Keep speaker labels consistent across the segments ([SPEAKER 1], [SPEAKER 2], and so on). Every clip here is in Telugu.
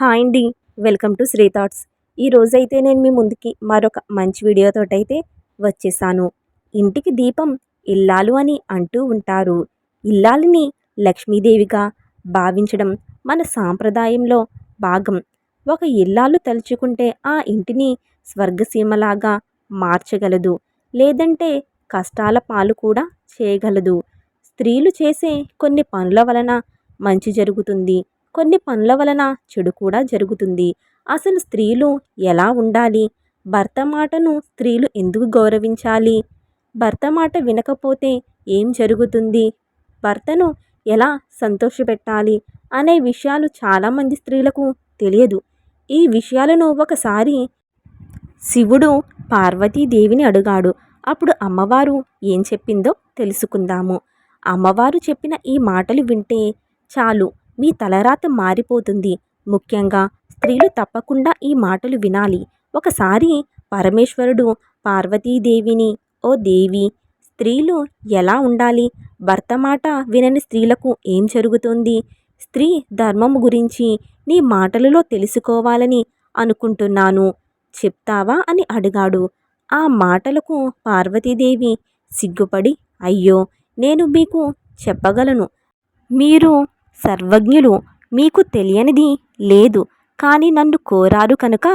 [SPEAKER 1] హాయ్ అండి వెల్కమ్ టు శ్రీ థాట్స్. ఈ నేను మీ ముందుకి మరొక మంచి వీడియోతోటైతే వచ్చేసాను. ఇంటికి దీపం ఇల్లాలు అని అంటూ ఉంటారు. ఇల్లాలిని లక్ష్మీదేవిగా భావించడం మన సాంప్రదాయంలో భాగం. ఒక ఇల్లాలు తలుచుకుంటే ఆ ఇంటిని స్వర్గసీమలాగా మార్చగలదు. లేదంటే కష్టాల పాలు కూడా చేయగలదు. స్త్రీలు చేసే కొన్ని పనుల వలన మంచి జరుగుతుంది. కొన్ని పనుల వలన చెడు కూడా జరుగుతుంది. అసలు స్త్రీలు ఎలా ఉండాలి? భర్త మాటను స్త్రీలు ఎందుకు గౌరవించాలి? భర్త మాట వినకపోతే ఏం జరుగుతుంది? భర్తను ఎలా సంతోషపెట్టాలి? అనే విషయాలు చాలామంది స్త్రీలకు తెలియదు. ఈ విషయాలను ఒకసారి శివుడు పార్వతీదేవిని అడిగాడు. అప్పుడు అమ్మవారు ఏం చెప్పిందో తెలుసుకుందాము. అమ్మవారు చెప్పిన ఈ మాటలు వింటే చాలు. మీ తలరాత మారిపోతుంది. ముఖ్యంగా స్త్రీలు తప్పకుండా ఈ మాటలు వినాలి. ఒకసారి పరమేశ్వరుడు పార్వతీదేవిని ఓ దేవి స్త్రీలు ఎలా ఉండాలి? భర్త మాట వినని స్త్రీలకు ఏం జరుగుతుంది? స్త్రీ ధర్మము గురించి నీ మాటలలో తెలుసుకోవాలని అనుకుంటున్నాను. చెప్తావా? అని అడిగాడు. ఆ మాటలకు పార్వతీదేవి సిగ్గుపడి అయ్యో నేను మీకు చెప్పగలను. మీరు సర్వజ్ఞులు మీకు తెలియనిది లేదు. కానీ నన్ను కోరారు కనుక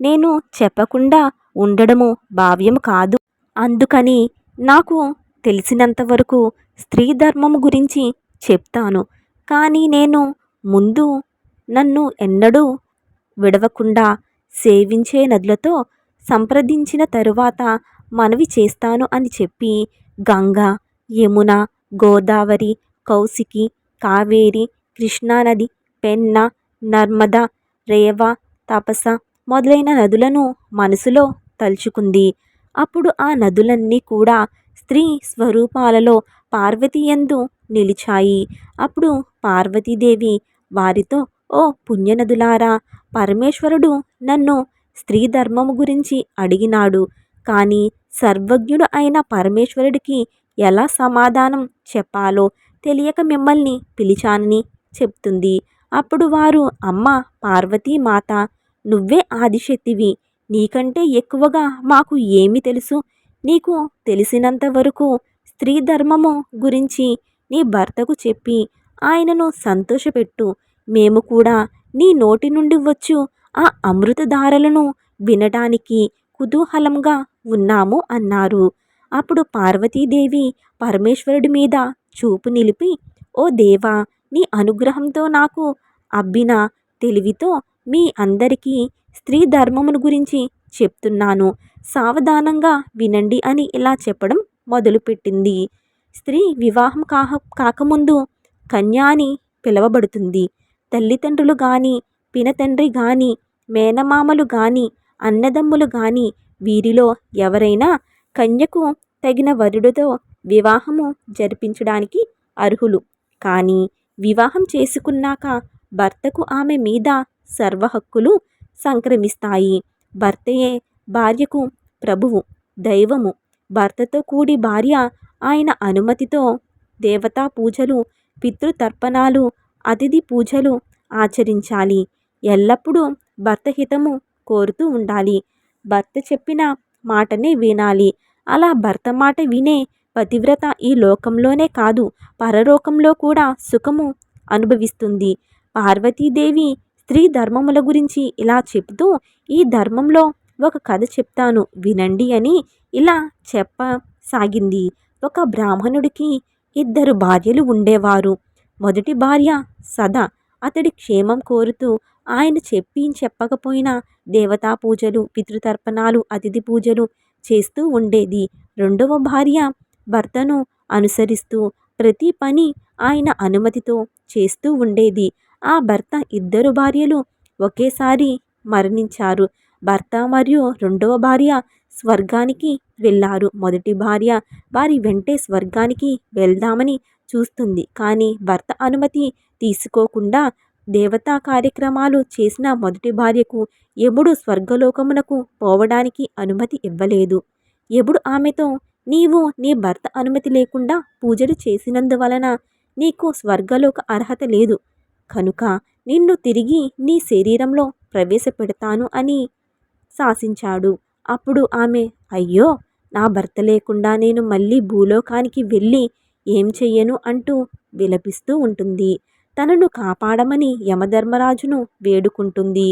[SPEAKER 1] నేను చెప్పకుండా ఉండడము భావ్యం కాదు. అందుకని నాకు తెలిసినంతవరకు స్త్రీ ధర్మము గురించి చెప్తాను. కానీ నేను ముందు నన్ను ఎన్నడూ విడవకుండా సేవించే నదులతో సంప్రదించిన తరువాత మనవి చేస్తాను అని చెప్పి గంగ యమున గోదావరి కౌశికి కావేరి కృష్ణానది పెన్న నర్మద రేవ తపస మొదలైన నదులను మనసులో తలుచుకుంది. అప్పుడు ఆ నదులన్నీ కూడా స్త్రీ స్వరూపాలలో పార్వతీయందు నిలిచాయి. అప్పుడు పార్వతీదేవి వారితో ఓ పుణ్యనదులారా పరమేశ్వరుడు నన్ను స్త్రీ ధర్మము గురించి అడిగినాడు. కానీ సర్వజ్ఞుడు అయిన పరమేశ్వరుడికి ఎలా సమాధానం చెప్పాలో తెలియక మిమ్మల్ని పిలిచానని చెప్తుంది. అప్పుడు వారు అమ్మ పార్వతీ మాత నువ్వే ఆదిశక్తివి. నీకంటే ఎక్కువగా మాకు ఏమి తెలుసు? నీకు తెలిసినంత వరకు స్త్రీ ధర్మము గురించి నీ భర్తకు చెప్పి ఆయనను సంతోషపెట్టు. మేము కూడా నీ నోటి నుండి వచ్చు ఆ అమృతధారలను వినడానికి కుతూహలంగా ఉన్నాము అన్నారు. అప్పుడు పార్వతీదేవి పరమేశ్వరుడి మీద చూపు నిలిపి ఓ దేవా నీ అనుగ్రహంతో నాకు అబ్బిన తెలివితో మీ అందరికీ స్త్రీ ధర్మమును గురించి చెప్తున్నాను. సావధానంగా వినండి అని ఇలా చెప్పడం మొదలుపెట్టింది. స్త్రీ వివాహం కాక కాకముందు కన్య అని పిలవబడుతుంది. తల్లిదండ్రులు కానీ పినతండ్రి కానీ మేనమామలు కానీ అన్నదమ్ములు కానీ వీరిలో ఎవరైనా కన్యకు తగిన వరుడితో వివాహము జరిపించడానికి అర్హులు. కానీ వివాహం చేసుకున్నాక భర్తకు ఆమె మీద సర్వ హక్కులు సంక్రమిస్తాయి. భర్తయే భార్యకు ప్రభువు దైవము. భర్తతో కూడి భార్య ఆయన అనుమతితో దేవతా పూజలు పితృతర్పణాలు అతిథి పూజలు ఆచరించాలి. ఎల్లప్పుడూ భర్త హితము కోరుతూ ఉండాలి. భర్త చెప్పిన మాటనే వినాలి. అలా భర్త మాట వినే పతివ్రత ఈ లోకంలోనే కాదు పరలోకంలో కూడా సుఖము అనుభవిస్తుంది. పార్వతీదేవి స్త్రీ ధర్మముల గురించి ఇలా చెప్తూ ఈ ధర్మంలో ఒక కథ చెప్తాను వినండి అని ఇలా చెప్పసాగింది. ఒక బ్రాహ్మణుడికి ఇద్దరు భార్యలు ఉండేవారు. మొదటి భార్య సదా అతడి క్షేమం కోరుతూ ఆయన చెప్పి చెప్పకపోయినా దేవతా పూజలు పితృతర్పణాలు అతిథి పూజలు చేస్తూ ఉండేది. రెండవ భార్య భర్తను అనుసరిస్తూ ప్రతి పని ఆయన అనుమతితో చేస్తూ ఉండేది. ఆ భర్త ఇద్దరు భార్యలు ఒకేసారి మరణించారు. భర్త మరియు రెండవ భార్య స్వర్గానికి వెళ్ళారు. మొదటి భార్య వారి వెంటే స్వర్గానికి వెళ్దామని చూస్తుంది. కానీ భర్త అనుమతి తీసుకోకుండా దేవతా కార్యక్రమాలు చేసిన మొదటి భార్యకు యముడు స్వర్గలోకమునకు పోవడానికి అనుమతి ఇవ్వలేదు. యముడు ఆమెతో నీవు నీ భర్త అనుమతి లేకుండా పూజలు చేసినందువలన నీకు స్వర్గలోక అర్హత లేదు. కనుక నిన్ను తిరిగి నీ శరీరంలో ప్రవేశపెడతాను అని శాసించాడు. అప్పుడు ఆమె అయ్యో నా భర్త లేకుండా నేను మళ్ళీ భూలోకానికి వెళ్ళి ఏం చెయ్యను? అంటూ విలపిస్తూ ఉంటుంది. తనను కాపాడమని యమధర్మరాజును వేడుకుంటుంది.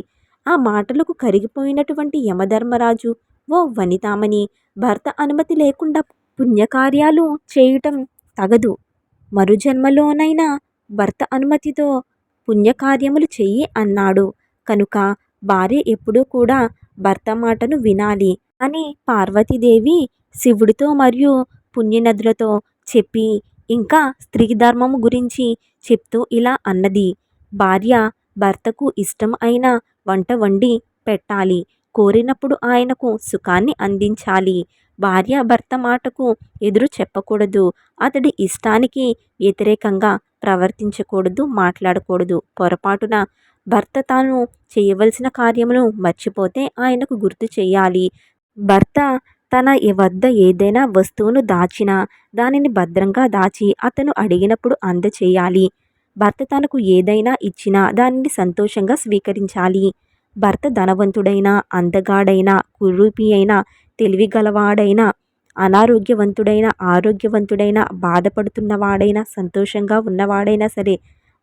[SPEAKER 1] ఆ మాటలకు కరిగిపోయినటువంటి యమధర్మరాజు ఓ వనితామని భర్త అనుమతి లేకుండా పుణ్యకార్యాలు చేయటం తగదు. మరుజన్మలోనైనా భర్త అనుమతితో పుణ్యకార్యములు చెయ్యి అన్నాడు. కనుక భార్య ఎప్పుడూ కూడా భర్త మాటను వినాలి అని పార్వతీదేవి శివుడితో మరియు పుణ్యనదులతో చెప్పి ఇంకా స్త్రీ ధర్మము గురించి చెప్తూ ఇలా అన్నది. భార్య భర్తకు ఇష్టం అయిన వంట వండి పెట్టాలి. కోరినప్పుడు ఆయనకు సుఖాన్ని అందించాలి. భార్యాభర్త మాటకు ఎదురు చెప్పకూడదు. అతడి ఇష్టానికి వ్యతిరేకంగా ప్రవర్తించకూడదు మాట్లాడకూడదు. పొరపాటున భర్త తాను చేయవలసిన కార్యమును మర్చిపోతే ఆయనకు గుర్తు చేయాలి. భర్త తన వద్ద ఏదైనా వస్తువును దాచినా దానిని భద్రంగా దాచి అతను అడిగినప్పుడు అందచేయాలి. భర్త తనకు ఏదైనా ఇచ్చినా దానిని సంతోషంగా స్వీకరించాలి. భర్త ధనవంతుడైనా అందగాడైనా కురూపి అయినా తెలివిగలవాడైనా అనారోగ్యవంతుడైన ఆరోగ్యవంతుడైన బాధపడుతున్నవాడైనా సంతోషంగా ఉన్నవాడైనా సరే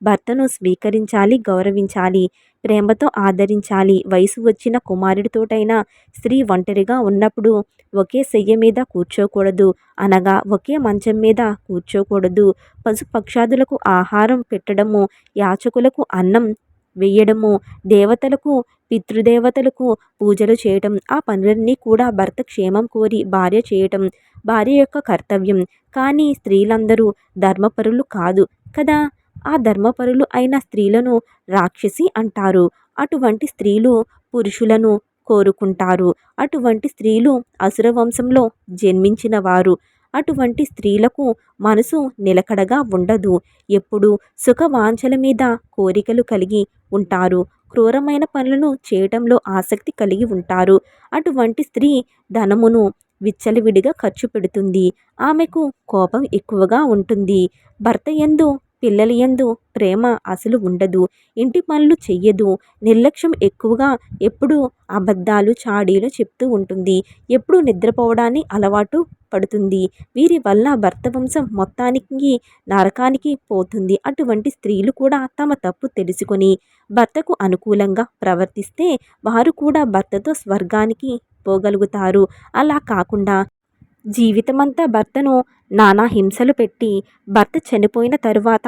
[SPEAKER 1] భర్తను స్వీకరించాలి గౌరవించాలి ప్రేమతో ఆదరించాలి. వయసు వచ్చిన కుమారుడితోటైనా స్త్రీ ఒంటరిగా ఉన్నప్పుడు ఒకే శయ్య మీద కూర్చోకూడదు. అనగా ఒకే మంచం మీద కూర్చోకూడదు. పశుపక్షాదులకు ఆహారం పెట్టడము యాచకులకు అన్నం వేయడము దేవతలకు పితృదేవతలకు పూజలు చేయటం ఆ పనులన్నీ కూడా భర్త క్షేమం కోరి భార్య చేయటం భార్య యొక్క కర్తవ్యం. కానీ స్త్రీలందరూ ధర్మపరులు కాదు కదా? ఆ ధర్మపరులు అయిన స్త్రీలను రాక్షసి అంటారు. అటువంటి స్త్రీలు పురుషులను కోరుకుంటారు. అటువంటి స్త్రీలు అసుర వంశంలో జన్మించిన వారు. అటువంటి స్త్రీలకు మనసు నిలకడగా ఉండదు. ఎప్పుడూ సుఖవాంఛల మీద కోరికలు కలిగి ఉంటారు. క్రూరమైన పనులను చేయటంలో ఆసక్తి కలిగి ఉంటారు. అటువంటి స్త్రీ ధనమును విచ్చలవిడిగా ఖర్చు పెడుతుంది. ఆమెకు కోపం ఎక్కువగా ఉంటుంది. భర్త ఎందు పిల్లల యందు ప్రేమ అసలు ఉండదు. ఇంటి పనులు చెయ్యదు. నిర్లక్ష్యం ఎక్కువగా ఎప్పుడు అబద్ధాలు చాడీలు చెప్తూ ఉంటుంది. ఎప్పుడు నిద్రపోవడాన్ని అలవాటు పడుతుంది. వీరి వల్ల భర్త వంశం మొత్తానికి నరకానికి పోతుంది. అటువంటి స్త్రీలు కూడా తమ తప్పు తెలుసుకొని భర్తకు అనుకూలంగా ప్రవర్తిస్తే వారు కూడా భర్తతో స్వర్గానికి పోగలుగుతారు. అలా కాకుండా జీవితమంతా భర్తను నానా హింసలు పెట్టి భర్త చనిపోయిన తరువాత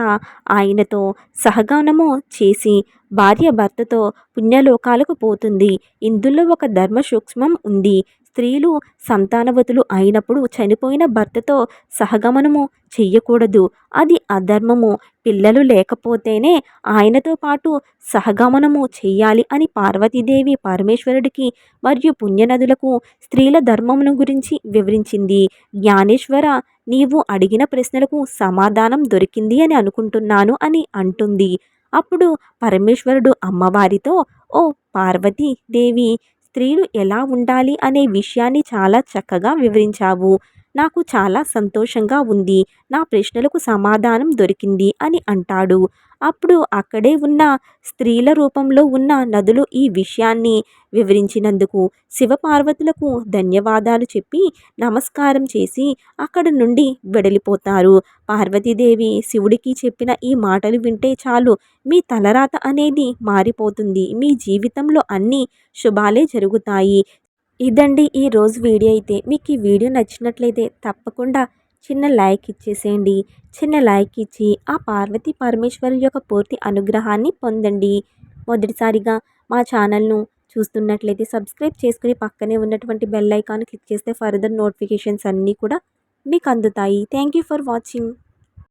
[SPEAKER 1] ఆయనతో సహగానము చేసి భార్య భర్తతో పుణ్యలోకాలకు పోతుంది. ఇందులో ఒక ధర్మ సూక్ష్మం ఉంది. స్త్రీలు సంతానవతులు అయినప్పుడు చనిపోయిన భర్తతో సహగమనము చెయ్యకూడదు. అది అధర్మము. పిల్లలు లేకపోతేనే ఆయనతో పాటు సహగమనము చెయ్యాలి అని పార్వతీదేవి పరమేశ్వరుడికి మరియు పుణ్యనదులకు స్త్రీల ధర్మమును గురించి వివరించింది. జ్ఞానేశ్వర నీవు అడిగిన ప్రశ్నలకు సమాధానం దొరికింది అని అనుకుంటున్నాను అని అంటుంది. అప్పుడు పరమేశ్వరుడు అమ్మవారితో ఓ పార్వతీ దేవి స్త్రీలు ఎలా ఉండాలి అనే విషయాన్ని చాలా చక్కగా వివరించావు. నాకు చాలా సంతోషంగా ఉంది. నా ప్రశ్నలకు సమాధానం దొరికింది అని అంటాడు. అప్పుడు అక్కడే ఉన్న స్త్రీల రూపంలో ఉన్న నదులు ఈ విషయాన్ని వివరించినందుకు శివపార్వతులకు ధన్యవాదాలు చెప్పి నమస్కారం చేసి అక్కడ నుండి వెడలిపోతారు. పార్వతీదేవి శివుడికి చెప్పిన ఈ మాటలు వింటే చాలు. మీ తలరాత అనేది మారిపోతుంది. మీ జీవితంలో అన్ని శుభాలే జరుగుతాయి. ఇదండి ఈ రోజు వీడియో అయితే. మీకు ఈ వీడియో నచ్చినట్లయితే తప్పకుండా చిన్న లైక్ ఇచ్చేసేయండి. చిన్న లైక్ ఇచ్చి ఆ పార్వతీ పరమేశ్వరు యొక్క పూర్తి అనుగ్రహాన్ని పొందండి. మొదటిసారిగా మా ఛానల్ను చూస్తున్నట్లయితే సబ్స్క్రైబ్ చేసుకుని పక్కనే ఉన్నటువంటి బెల్ ఐకాన్ క్లిక్ చేస్తే ఫర్దర్ నోటిఫికేషన్స్ అన్నీ కూడా మీకు అందుతాయి. Thank you for watching.